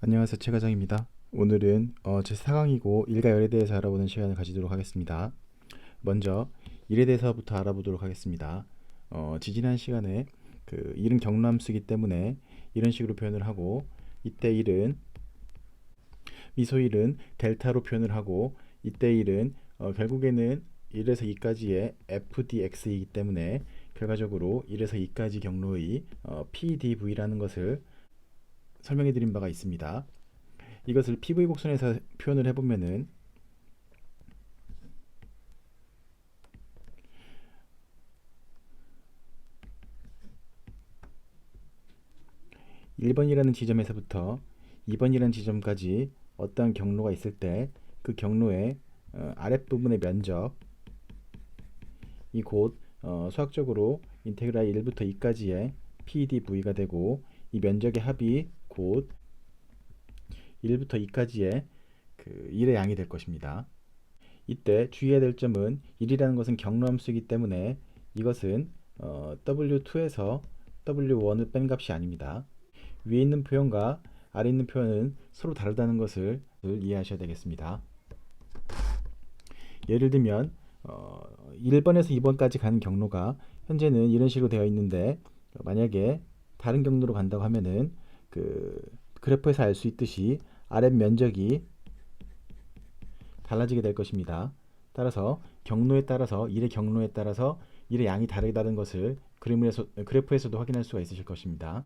안녕하세요 최과장입니다. 오늘은 어, 제 4강이고 일과 열에 대해서 알아보는 시간을 가지도록 하겠습니다. 먼저 일에 대해서부터 알아보도록 하겠습니다. 어, 지지난 시간에 그 일은 경람수이기 때문에 이런 식으로 표현을 하고 이때 일은 미소일은 델타로 표현을 하고 이때 일은 어, 결국에는 1에서 2까지의 fdx이기 때문에 결과적으로 1에서 2까지 경로의 어, pdv라는 것을 설명해 드린 바가 있습니다. 이것을 PV 곡선에서 표현을 해보면은 (1번이라는) 지점에서부터 (2번이라는) 지점까지 어떠한 경로가 있을 때 그 경로의 어, 아랫부분의 면적 이곧 어, 수학적으로 인테그랄 1부터 2까지의 PDV가 되고 이 면적의 합이 곧 1부터 2까지의 그 1의 양이 될 것입니다. 이때 주의해야 될 점은 1이라는 것은 경로함수이기 때문에 이것은 어, W2에서 W1을 뺀 값이 아닙니다. 위에 있는 표현과 아래 있는 표현은 서로 다르다는 것을 이해하셔야 되겠습니다. 예를 들면 어, 1번에서 2번까지 가는 경로가 현재는 이런 식으로 되어 있는데 만약에 다른 경로로 간다고 하면은 그 그래프에서 알 수 있듯이 아랫 면적이 달라지게 될 것입니다. 따라서 경로에 따라서 1의 경로에 따라서 1의 양이 다르다는 것을 그림에서, 그래프에서도 확인할 수가 있으실 것입니다.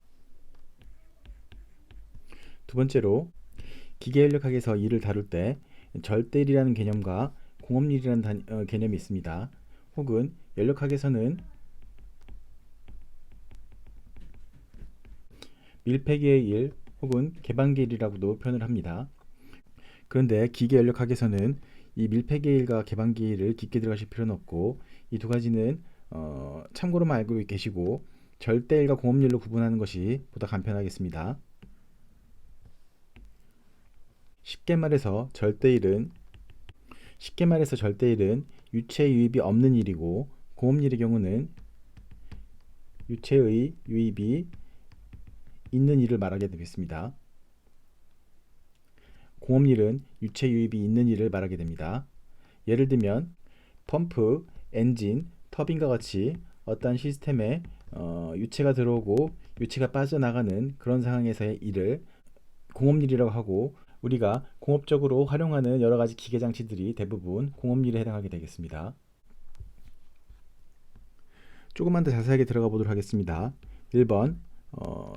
두 번째로 기계연력학에서 1을 다룰 때 절대일이라는 개념과 공업률이라는 단, 어, 개념이 있습니다. 혹은 연력학에서는 밀폐기의 일 혹은 개방기의 일이라고도 표현을 합니다. 그런데 기계 연력학에서는 이 밀폐기의 일과 개방기의 일을 깊게 들어가실 필요는 없고 이 두 가지는 어, 참고로만 알고 계시고 절대일과 공업률로 구분하는 것이 보다 간편하겠습니다. 쉽게 말해서 절대일은 쉽게 말해서 절대일은 유체 유입이 없는 일이고 공업일의 경우는 유체의 유입이 있는 일을 말하게 되겠습니다. 공업일은 유체 유입이 있는 일을 말하게 됩니다. 예를 들면 펌프, 엔진, 터빈과 같이 어떠한 시스템에 어, 유체가 들어오고 유체가 빠져나가는 그런 상황에서의 일을 공업일이라고 하고 우리가 공업적으로 활용하는 여러 가지 기계 장치들이 대부분 공업일에 해당하게 되겠습니다. 조금만 더 자세하게 들어가 보도록 하겠습니다. 1번 어,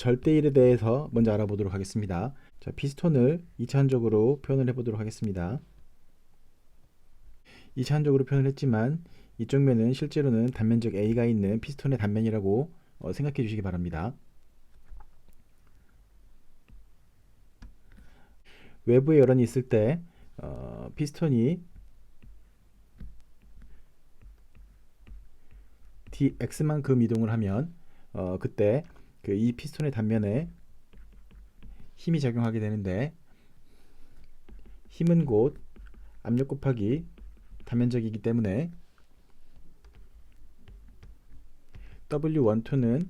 절대일에 대해서 먼저 알아보도록 하겠습니다. 자, 피스톤을 2차원적으로 표현을 해보도록 하겠습니다. 2차원적으로 표현을 했지만 이쪽 면은 실제로는 단면적 A가 있는 피스톤의 단면이라고 어, 생각해 주시기 바랍니다. 외부에 열원이 있을 때 어, 피스톤이 dx만큼 이동을 하면 어, 그때 그 이 피스톤의 단면에 힘이 작용하게 되는데 힘은 곧 압력 곱하기 단면적이기 때문에 W12는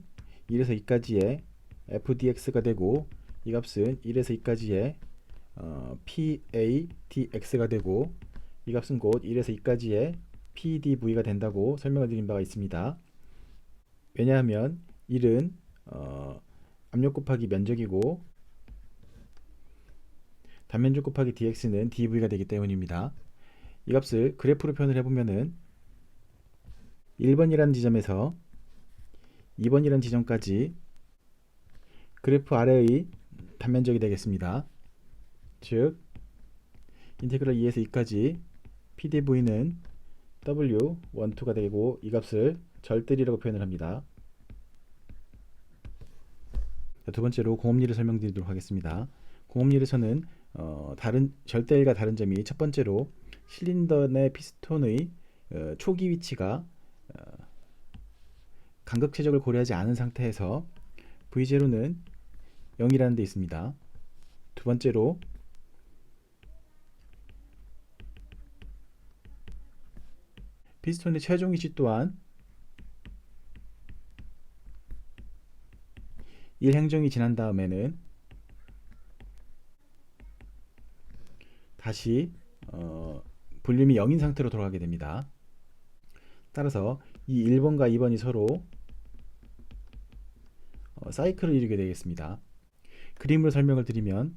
1에서 2까지의 FDX가 되고 이 값은 1에서 2까지의 어, PADX가 되고 이 값은 곧 1에서 2까지의 PDV가 된다고 설명을 드린 바가 있습니다. 왜냐하면 1은 어, 압력 곱하기 면적이고 단면적 곱하기 dx는 dv가 되기 때문입니다. 이 값을 그래프로 표현을 해보면은 1번이라는 지점에서 2번이라는 지점까지 그래프 아래의 단면적이 되겠습니다. 즉 인테그랄 2에서 2까지 PDV는 W12가 되고 이 값을 절대리라고 표현을 합니다. 두 번째로 공업률을 설명드리도록 하겠습니다. 공업률에서는 어, 다른 절대일과 다른 점이 첫 번째로 실린더 내 피스톤의 어, 초기 위치가 어, 간극 최적을 고려하지 않은 상태에서 V0는 0이라는 데 있습니다. 두 번째로 피스톤의 최종 위치 또한 1행정이 지난 다음에는 다시 어, 볼륨이 0인 상태로 돌아가게 됩니다. 따라서 이 1번과 2번이 서로 어, 사이클을 이루게 되겠습니다. 그림으로 설명을 드리면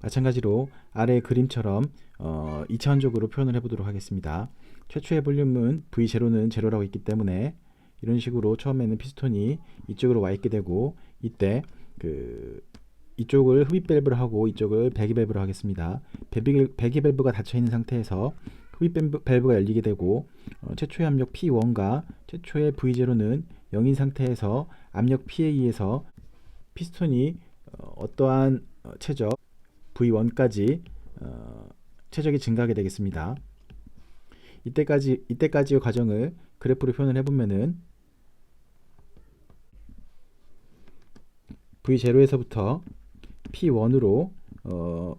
마찬가지로 아래 그림처럼 어, 2차원적으로 표현을 해보도록 하겠습니다. 최초의 볼륨은 V0는 제로라고 있기 때문에 이런 식으로 처음에는 피스톤이 이쪽으로 와 있게 되고 이때 그 이쪽을 흡입 밸브를 하고 이쪽을 배기 밸브로 하겠습니다. 배기, 배기 밸브가 닫혀 있는 상태에서 흡입 밸브- 밸브가 열리게 되고 어, 최초의 압력 P1과 최초의 V0는 0인 상태에서 압력 P에 의해서 피스톤이 어, 어떠한 어, 최적 V1까지 어, 최적이 증가하게 되겠습니다. 이때까지 이때까지의 과정을 그래프로 표현을 해보면은 V0에서부터 P1으로 어,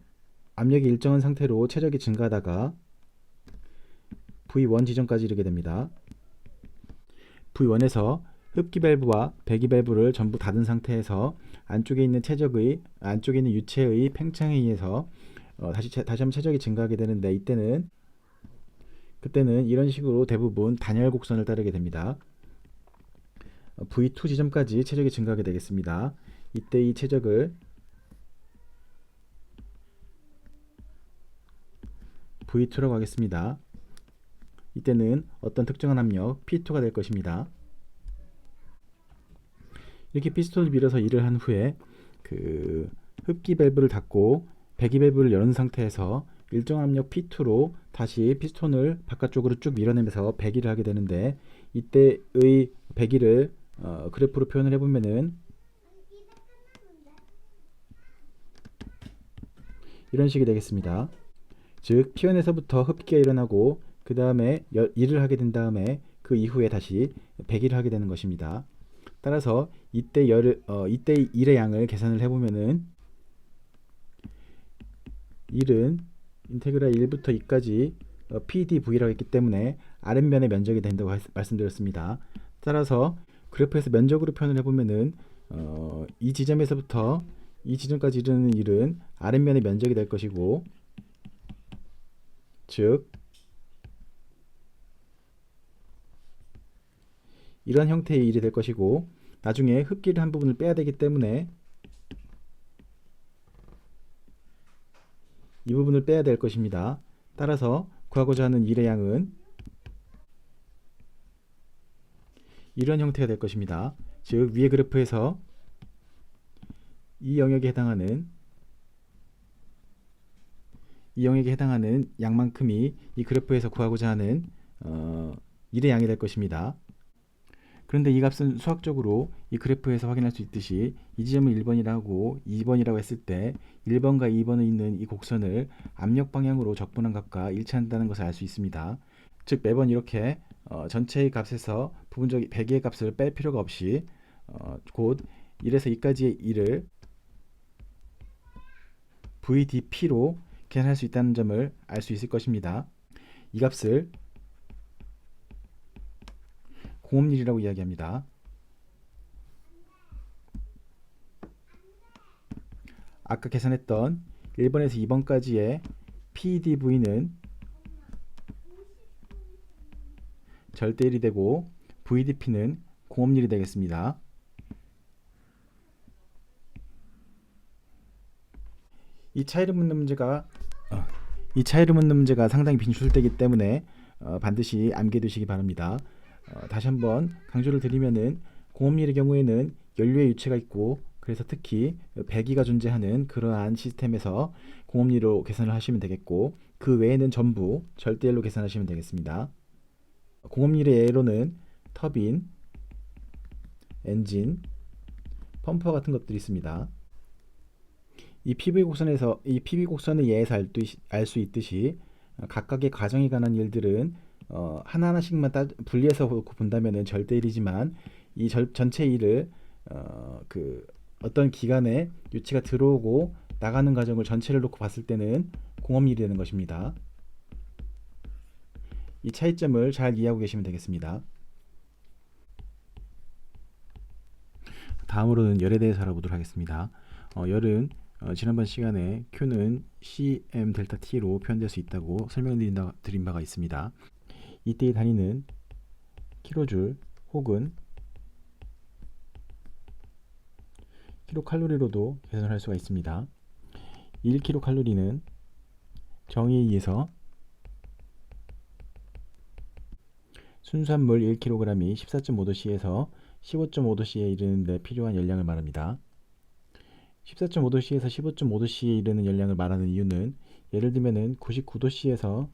압력이 일정한 상태로 최적이 증가하다가 V1 지점까지 이르게 됩니다. V1에서 흡기 밸브와 배기 밸브를 전부 닫은 상태에서 안쪽에 있는 최적의 안쪽에 있는 유체의 팽창에 의해서 어, 다시 채- 다시 한번 최적이 증가하게 되는데 이때는 그때는 이런 식으로 대부분 단열 곡선을 따르게 됩니다. 어, V2 지점까지 최적이 증가하게 되겠습니다. 이때 이 최적을 V2라고 하겠습니다. 이때는 어떤 특정한 압력 P2가 될 것입니다. 이렇게 피스톤을 밀어서 일을 한 후에 그 흡기 밸브를 닫고 배기 밸브를 여는 상태에서 일정 압력 P2로 다시 피스톤을 바깥쪽으로 쭉 밀어내면서 배기를 하게 되는데 이때의 배기를 어, 그래프로 표현을 해보면은 이런 식이 되겠습니다. 즉 P1에서부터 흡기가 일어나고 그 다음에 일을 하게 된 다음에 그 이후에 다시 배기를 하게 되는 것입니다. 따라서 이때 열을 어, 이때 일의 양을 계산을 해보면은 1은 인테그랄 1부터 2까지 어, PDV라고 했기 때문에 아랫면의 면적이 된다고 할- 말씀드렸습니다. 따라서 그래프에서 면적으로 표현을 해보면은 어, 이 지점에서부터 이 지점까지 이르는 일은 아랫면의 면적이 될 것이고 즉 이런 형태의 일이 될 것이고 나중에 흡기를 한 부분을 빼야 되기 때문에 이 부분을 빼야 될 것입니다. 따라서 구하고자 하는 일의 양은 이런 형태가 될 것입니다. 즉 위의 그래프에서 이 영역에 해당하는 이 영역에 해당하는 양만큼이 이 그래프에서 구하고자 하는 어, 일의 양이 될 것입니다. 그런데 이 값은 수학적으로 이 그래프에서 확인할 수 있듯이 이 지점을 1번이라고 2번이라고 했을 때 1번과 2번에 있는 이 곡선을 압력 방향으로 적분한 값과 일치한다는 것을 알 수 있습니다. 즉 매번 이렇게 어, 전체의 값에서 부분적 배기의 값을 뺄 필요가 없이 어, 곧 1에서 2까지의 1을 VDP로 계산할 수 있다는 점을 알 수 있을 것입니다. 이 값을 공업률이라고 이야기합니다. 아까 계산했던 1번에서 2번까지의 PDV는 절대일이 되고 VDP는 공업률이 되겠습니다. 이 차이를 묻는 문제가 어, 이 차이를 묻는 문제가 상당히 빈출되기 때문에 어, 반드시 암기해 두시기 바랍니다. 어, 다시 한번 강조를 드리면은 공업률의 경우에는 연료의 유체가 있고 그래서 특히 배기가 존재하는 그러한 시스템에서 공업률로 계산을 하시면 되겠고 그 외에는 전부 절대일로 계산하시면 되겠습니다. 공업률의 예로는 터빈, 엔진, 펌퍼 같은 것들이 있습니다. 이 PV 곡선에서 이 PV 곡선의 예에서 알 수 있듯이 어, 각각의 과정에 관한 일들은 어, 하나하나씩만 따, 분리해서 보- 본다면은 절대 일이지만 이 절, 전체 일을 어, 그 어떤 기간에 유치가 들어오고 나가는 과정을 전체를 놓고 봤을 때는 공업률이 되는 것입니다. 이 차이점을 잘 이해하고 계시면 되겠습니다. 다음으로는 열에 대해서 알아보도록 하겠습니다. 어, 열은 어, 지난번 시간에 Q는 cm 델타 t로 표현될 수 있다고 설명드린 바- 드린 바가 있습니다. 이때의 단위는 킬로줄 혹은 킬로칼로리로도 계산을 할 수가 있습니다. 1킬로칼로리는 정의에 의해서 순수한 물 1kg이 14.5도씨에서 15.5도씨에 이르는데 필요한 열량을 말합니다. 14.5도씨에서 15.5도씨에 이르는 열량을 말하는 이유는 예를 들면은 99도씨에서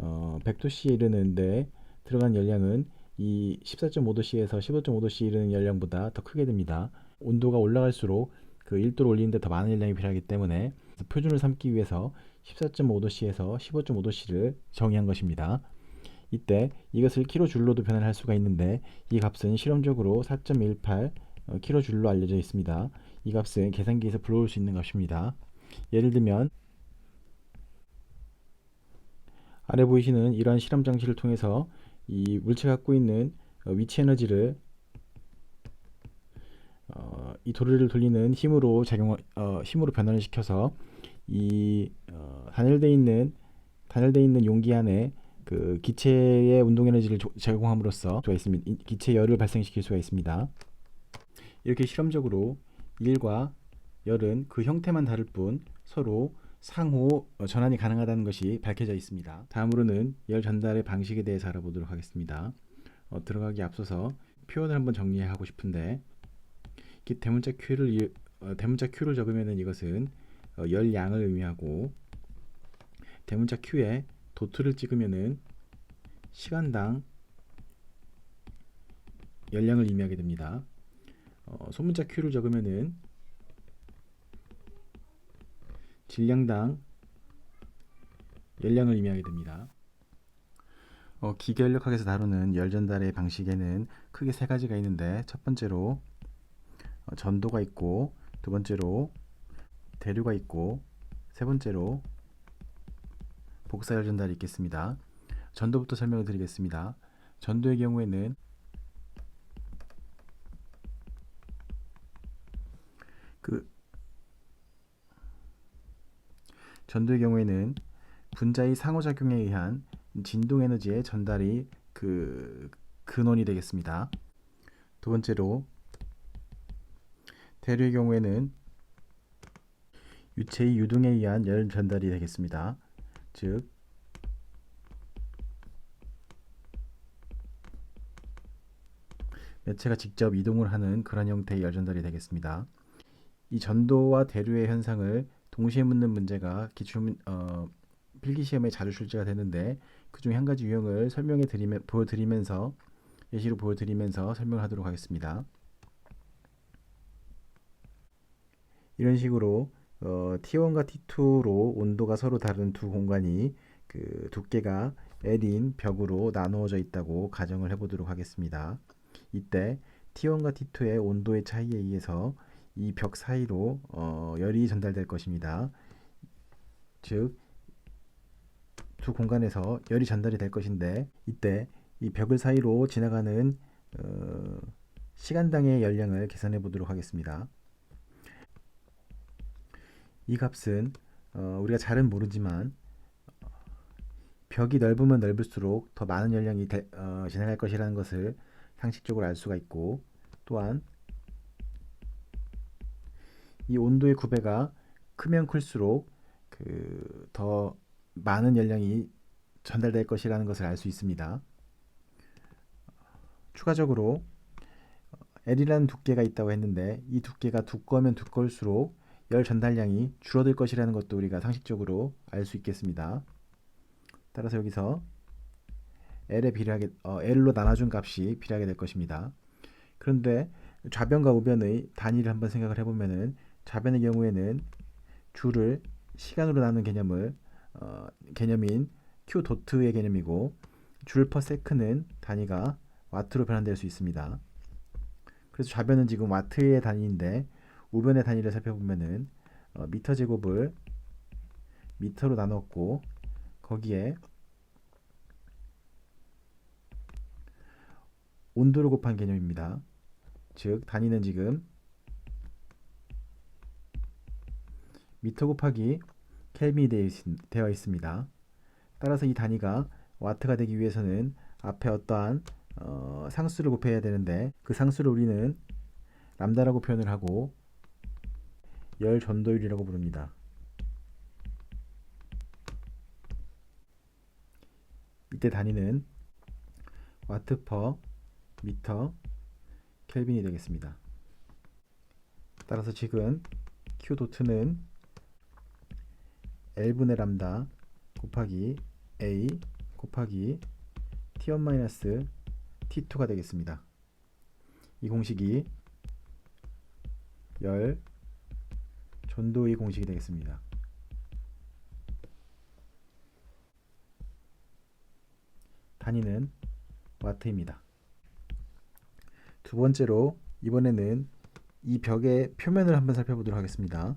어, 100도씨에 이르는데 들어간 열량은 이 14.5도씨에서 15.5도씨에 이르는 열량보다 더 크게 됩니다. 온도가 올라갈수록 그 1도를 올리는데 더 많은 열량이 필요하기 때문에 표준을 삼기 위해서 14.5도씨에서 15.5도씨를 정의한 것입니다. 이때 이것을 킬로줄로도 변환할 수가 있는데 이 값은 실험적으로 4.18 어, 킬로줄로 알려져 있습니다. 이 값은 계산기에서 불러올 수 있는 값입니다. 예를 들면 아래 보이시는 이러한 실험 장치를 통해서 이 물체가 갖고 있는 어, 위치 에너지를 어, 이 도르를 돌리는 힘으로 작용 어, 힘으로 변환을 시켜서 이 어, 단열되어 있는 단열되어 있는 용기 안에 그 기체의 운동 에너지를 조- 제공함으로써 기체 열을 발생시킬 수가 있습니다. 이렇게 실험적으로 일과 열은 그 형태만 다를 뿐 서로 상호 어, 전환이 가능하다는 것이 밝혀져 있습니다. 다음으로는 열 전달의 방식에 대해서 알아보도록 하겠습니다. 어, 들어가기 앞서서 표현을 한번 정리하고 싶은데 이 대문자 Q를 이- 어, 대문자 Q를 적으면은 이것은 어, 열량을 의미하고 대문자 Q에 도트를 찍으면은 시간당 열량을 의미하게 됩니다. 어, 소문자 Q를 적으면은 질량당 열량을 의미하게 됩니다. 어, 기계연력학에서 다루는 열 전달의 방식에는 크게 세 가지가 있는데 첫 번째로 어, 전도가 있고 두 번째로 대류가 있고 세 번째로 복사열 전달이 있겠습니다. 전도부터 설명을 드리겠습니다. 전도의 경우에는 그 전도의 경우에는 분자의 상호작용에 의한 진동 에너지의 전달이 그 근원이 되겠습니다. 두 번째로 대류의 경우에는 유체의 유동에 의한 열 전달이 되겠습니다. 즉 매체가 직접 이동을 하는 그런 형태의 열 전달이 되겠습니다. 이 전도와 대류의 현상을 동시에 묻는 문제가 기출 어, 필기 시험에 자주 출제가 되는데 그 중에 한 가지 유형을 설명해 드리면 보여드리면서 예시로 보여드리면서 설명을 하도록 하겠습니다. 이런 식으로 어, T1과 T2로 온도가 서로 다른 두 공간이 그 두께가 L인 벽으로 나누어져 있다고 가정을 해보도록 하겠습니다. 이때 T1과 T2의 온도의 차이에 의해서 이 벽 사이로 어, 열이 전달될 것입니다. 즉, 두 공간에서 열이 전달이 될 것인데 이때 이 벽을 사이로 지나가는 어, 시간당의 열량을 계산해 보도록 하겠습니다. 이 값은 어, 우리가 잘은 모르지만 어, 벽이 넓으면 넓을수록 더 많은 열량이 대- 어, 지나갈 것이라는 것을 상식적으로 알 수가 있고 또한 이 온도의 구배가 크면 클수록 그 더 많은 열량이 전달될 것이라는 것을 알 수 있습니다. 추가적으로 L이라는 두께가 있다고 했는데 이 두께가 두꺼우면 두꺼울수록 열 전달량이 줄어들 것이라는 것도 우리가 상식적으로 알 수 있겠습니다. 따라서 여기서 L에 비례하게 어, L로 나눠준 값이 비례하게 될 것입니다. 그런데 좌변과 우변의 단위를 한번 생각을 해보면은 좌변의 경우에는 줄을 시간으로 나누는 개념을 어, 개념인 q 도트의 개념이고 줄 per sec는 단위가 와트로 변환될 수 있습니다. 그래서 좌변은 지금 와트의 단위인데 우변의 단위를 살펴보면은 어, 미터 제곱을 미터로 나눴고 거기에 온도를 곱한 개념입니다. 즉 단위는 지금 미터 곱하기 켈빈이 되어, 있습니다. 따라서 이 단위가 와트가 되기 위해서는 앞에 어떠한 어, 상수를 곱해야 되는데 그 상수를 우리는 람다라고 표현을 하고 열 전도율이라고 부릅니다. 이때 단위는 와트 퍼 미터 켈빈이 되겠습니다. 따라서 지금 Q 도트는 L분의 람다 곱하기 A 곱하기 T1 마이너스 T2가 되겠습니다. 이 공식이 열 전도의 공식이 되겠습니다. 단위는 와트입니다. 두 번째로 이번에는 이 벽의 표면을 한번 살펴보도록 하겠습니다.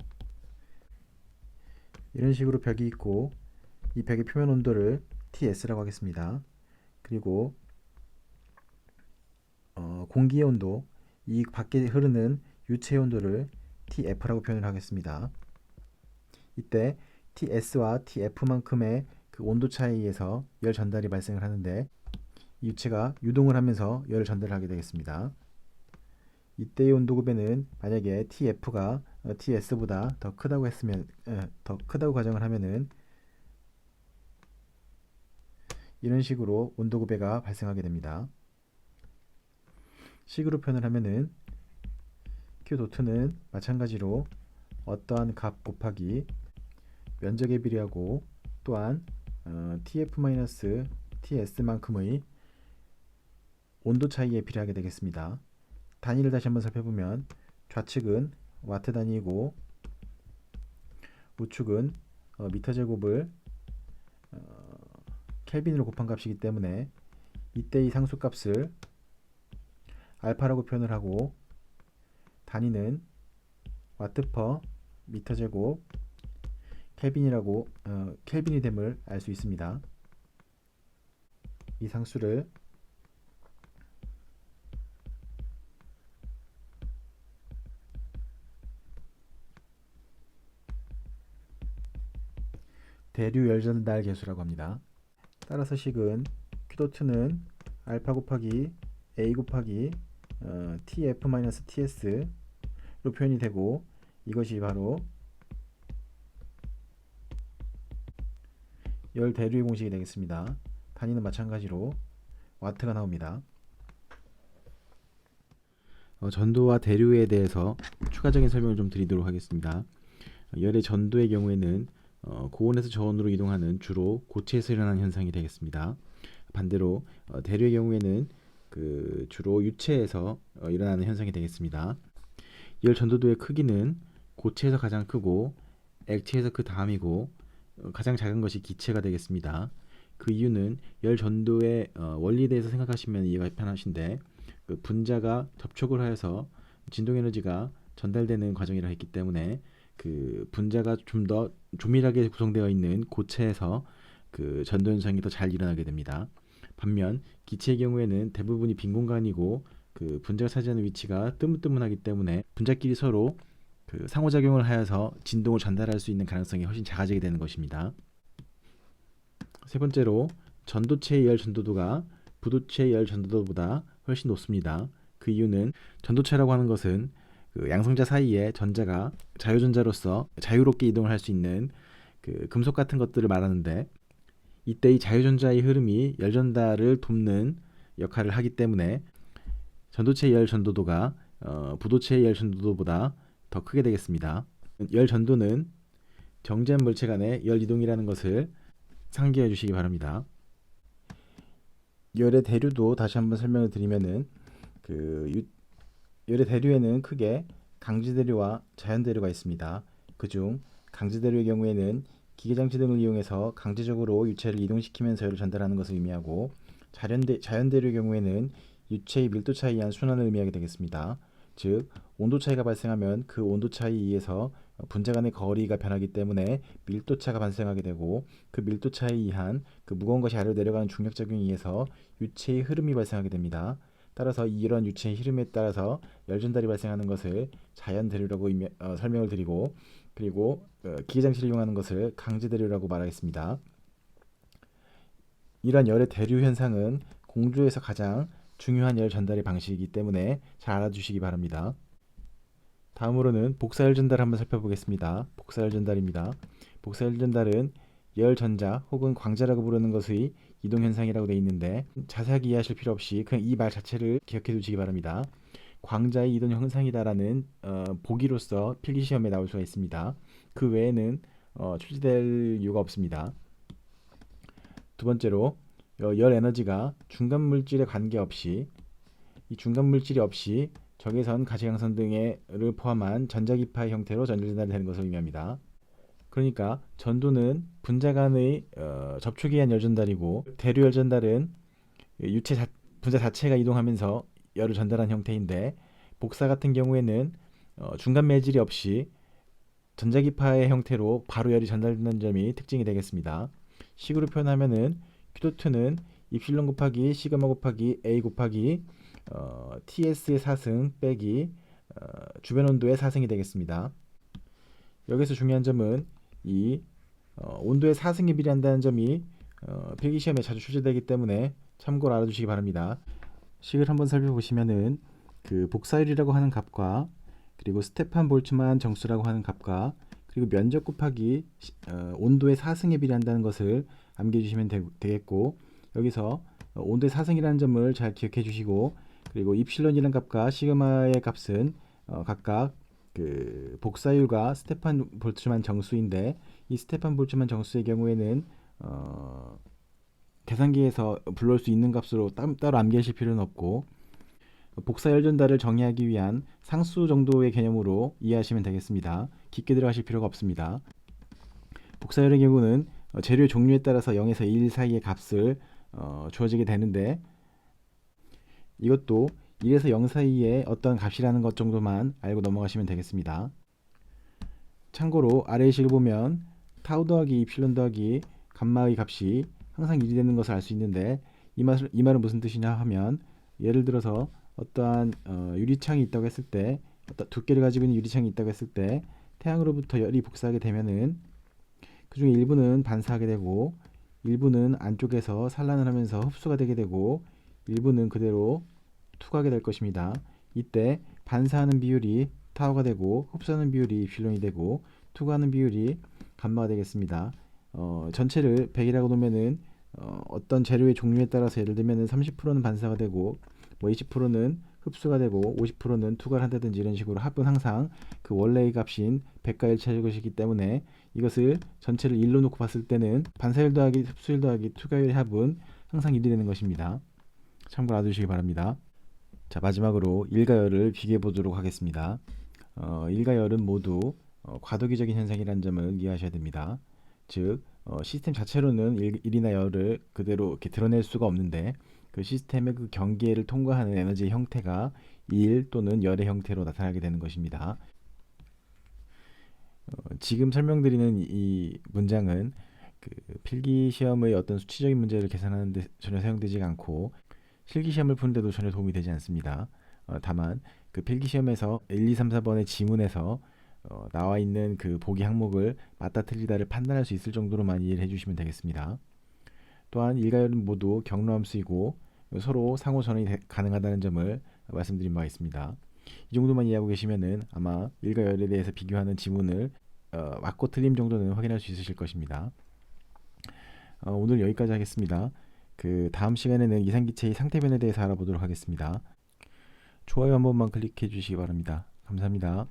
이런 식으로 벽이 있고 이 벽의 표면 온도를 TS라고 하겠습니다. 그리고 어, 공기의 온도, 이 밖에 흐르는 유체의 온도를 TF라고 표현을 하겠습니다. 이때 TS와 TF만큼의 그 온도 차이에서 열 전달이 발생을 하는데 이 유체가 유동을 하면서 열을 전달하게 되겠습니다. 이때의 온도급에는 만약에 TF가 TS보다 더 크다고 했으면 더 크다고 가정을 하면은 이런 식으로 온도급배가 발생하게 됩니다. 식으로 표현을 하면은 Q 도트는 마찬가지로 어떠한 값 곱하기 면적에 비례하고 또한 어, TF-TS만큼의 온도 차이에 비례하게 되겠습니다. 단위를 다시 한번 살펴보면 좌측은 와트 단위이고 우측은 어, 미터 제곱을 어, 켈빈으로 곱한 값이기 때문에 이때 이 상수 값을 알파라고 표현을 하고 단위는 와트 퍼 미터 제곱 켈빈이라고 어, 켈빈이 됨을 알 수 있습니다. 이 상수를 대류 열전달 계수라고 합니다. 따라서 식은 Q2는 알파 곱하기 A 곱하기 어, TF-TS로 표현이 되고 이것이 바로 열 대류의 공식이 되겠습니다. 단위는 마찬가지로 와트가 나옵니다. 어, 전도와 대류에 대해서 추가적인 설명을 좀 드리도록 하겠습니다. 열의 전도의 경우에는 어, 고온에서 저온으로 이동하는 주로 고체에서 일어나는 현상이 되겠습니다. 반대로 어, 대류의 경우에는 그 주로 유체에서 어, 일어나는 현상이 되겠습니다. 열 전도도의 크기는 고체에서 가장 크고 액체에서 그 다음이고 어, 가장 작은 것이 기체가 되겠습니다. 그 이유는 열 전도의 어, 원리에 대해서 생각하시면 이해가 편하신데 그 분자가 접촉을 하여서 진동 에너지가 전달되는 과정이라 했기 때문에 그 분자가 좀 더 조밀하게 구성되어 있는 고체에서 그 전도 현상이 더 잘 일어나게 됩니다. 반면 기체의 경우에는 대부분이 빈 공간이고 그 분자가 차지하는 위치가 뜨문뜨문하기 때문에 분자끼리 서로 그 상호작용을 하여서 진동을 전달할 수 있는 가능성이 훨씬 작아지게 되는 것입니다. 세 번째로 전도체의 열 전도도가 부도체의 열 전도도보다 훨씬 높습니다. 그 이유는 전도체라고 하는 것은 그 양성자 사이에 전자가 자유전자로서 자유롭게 이동을 할 수 있는 그 금속 같은 것들을 말하는데 이때 이 자유전자의 흐름이 열전달을 돕는 역할을 하기 때문에 전도체의 열 전도도가 어, 부도체의 열 전도도보다 더 크게 되겠습니다. 열 전도는 정제한 물체 간의 열 이동이라는 것을 상기해 주시기 바랍니다. 열의 대류도 다시 한번 설명을 드리면은 그 유, 열의 대류에는 크게 강지대류와 자연대류가 있습니다. 그중 강지대류의 경우에는 기계장치 등을 이용해서 강제적으로 유체를 이동시키면서 열을 전달하는 것을 의미하고 자연대, 자연대류의 경우에는 유체의 밀도 차이에 의한 순환을 의미하게 되겠습니다. 즉 온도 차이가 발생하면 그 온도 차이에 의해서 분자 간의 거리가 변하기 때문에 밀도 차가 발생하게 되고 그 밀도 차이에 의한 그 무거운 것이 아래로 내려가는 중력 작용에 의해서 유체의 흐름이 발생하게 됩니다. 따라서 이런 유체의 흐름에 따라서 열 전달이 발생하는 것을 자연 대류라고 어, 설명을 드리고 그리고 어, 기계 장치를 이용하는 것을 강제 대류라고 말하겠습니다. 이러한 열의 대류 현상은 공조에서 가장 중요한 열 전달의 방식이기 때문에 잘 알아주시기 바랍니다. 다음으로는 복사열 전달 한번 살펴보겠습니다. 복사열 전달입니다. 복사열 전달은 열 전자 혹은 광자라고 부르는 것의 이동 현상이라고 되어 있는데 자세하게 이해하실 필요 없이 그냥 이 말 자체를 기억해 두시기 바랍니다. 광자의 이동 현상이다라는 어, 보기로서 필기 시험에 나올 수가 있습니다. 그 외에는 어, 출제될 이유가 없습니다. 두 번째로 어, 열 에너지가 중간 물질에 관계없이 이 중간 물질이 없이 적외선, 가시광선 등을 포함한 전자기파의 형태로 전달 전달이 되는 것을 의미합니다. 그러니까 전도는 분자 간의 어, 접촉에 의한 열 전달이고 대류 열 전달은 유체 자, 분자 자체가 이동하면서 열을 전달한 형태인데 복사 같은 경우에는 어, 중간 매질이 없이 전자기파의 형태로 바로 열이 전달되는 점이 특징이 되겠습니다. 식으로 표현하면은 Q2는 입실론 곱하기 시그마 곱하기 A 곱하기 어, TS의 4승 빼기 어, 주변 온도의 4승이 되겠습니다. 여기서 중요한 점은 이 어, 온도의 4승에 비례한다는 점이 어, 필기시험에 자주 출제되기 때문에 참고로 알아두시기 바랍니다. 식을 한번 살펴보시면은 그 복사율이라고 하는 값과 그리고 스테판 볼츠만 정수라고 하는 값과 그리고 면적 곱하기 시- 어, 온도의 4승에 비례한다는 것을 암기해 주시면 되, 겠고 여기서 어, 온도의 4승이라는 점을 잘 기억해 주시고 그리고 입실론이라는 값과 시그마의 값은 어, 각각 그 복사율과 스테판 볼츠만 정수인데 이 스테판 볼츠만 정수의 경우에는 어, 계산기에서 불러올 수 있는 값으로 따, 따로 암기하실 필요는 없고 복사열 전달을 정의하기 위한 상수 정도의 개념으로 이해하시면 되겠습니다. 깊게 들어가실 필요가 없습니다. 복사열의 경우는 어, 재료의 종류에 따라서 0에서 1 사이의 값을 어, 주어지게 되는데 이것도 1에서 0 사이의 어떤 값이라는 것 정도만 알고 넘어가시면 되겠습니다. 참고로 아래의 식을 보면 타우 더하기 이필론 더하기 감마의 값이 항상 1이 되는 것을 알 수 있는데 이, 말, 이 말은 무슨 뜻이냐 하면 예를 들어서 어떠한 어, 유리창이 있다고 했을 때 어떤 두께를 가지고 있는 유리창이 있다고 했을 때 태양으로부터 열이 복사하게 되면은 그 중에 일부는 반사하게 되고 일부는 안쪽에서 산란을 하면서 흡수가 되게 되고 일부는 그대로 투과하게 될 것입니다. 이때 반사하는 비율이 타워가 되고 흡수하는 비율이 입실론이 되고 투과하는 비율이 감마가 되겠습니다. 어, 전체를 100이라고 놓으면은 어, 어떤 재료의 종류에 따라서 예를 들면은 30%는 반사가 되고 뭐 20%는 흡수가 되고 50%는 투과를 한다든지 이런 식으로 합은 항상 그 원래의 값인 100과 1 차일 것이기 때문에 이것을 전체를 1로 놓고 봤을 때는 반사율 더하기 흡수율 더하기 투과율의 합은 항상 1이 되는 것입니다. 참고로 알아두시기 바랍니다. 자 마지막으로 일가열을 비교해 보도록 하겠습니다. 어, 일가열은 모두 어, 과도기적인 현상이라는 점을 이해하셔야 됩니다. 즉 어, 시스템 자체로는 일, 일이나 열을 그대로 이렇게 드러낼 수가 없는데 그 시스템의 그 경계를 통과하는 에너지의 형태가 일 또는 열의 형태로 나타나게 되는 것입니다. 어, 지금 설명드리는 이- 이 문장은 그 필기 시험의 어떤 수치적인 문제를 계산하는 데 전혀 사용되지 않고 실기 시험을 푸는데도 전혀 도움이 되지 않습니다. 어, 다만 그 필기 시험에서 1, 2, 3, 4번의 지문에서 어, 나와 있는 그 보기 항목을 맞다 틀리다를 판단할 수 있을 정도로만 이해를 해주시면 되겠습니다. 또한 일가열은 모두 경로함수이고 서로 상호 전환이 되- 가능하다는 점을 말씀드린 바가 있습니다. 이 정도만 이해하고 계시면은 아마 일가열에 대해서 비교하는 지문을 어, 맞고 틀림 정도는 확인할 수 있으실 것입니다. 어, 오늘 여기까지 하겠습니다. 그 다음 시간에는 이상기체의 상태변에 대해서 알아보도록 하겠습니다. 좋아요 한 번만 클릭해 주시기 바랍니다. 감사합니다.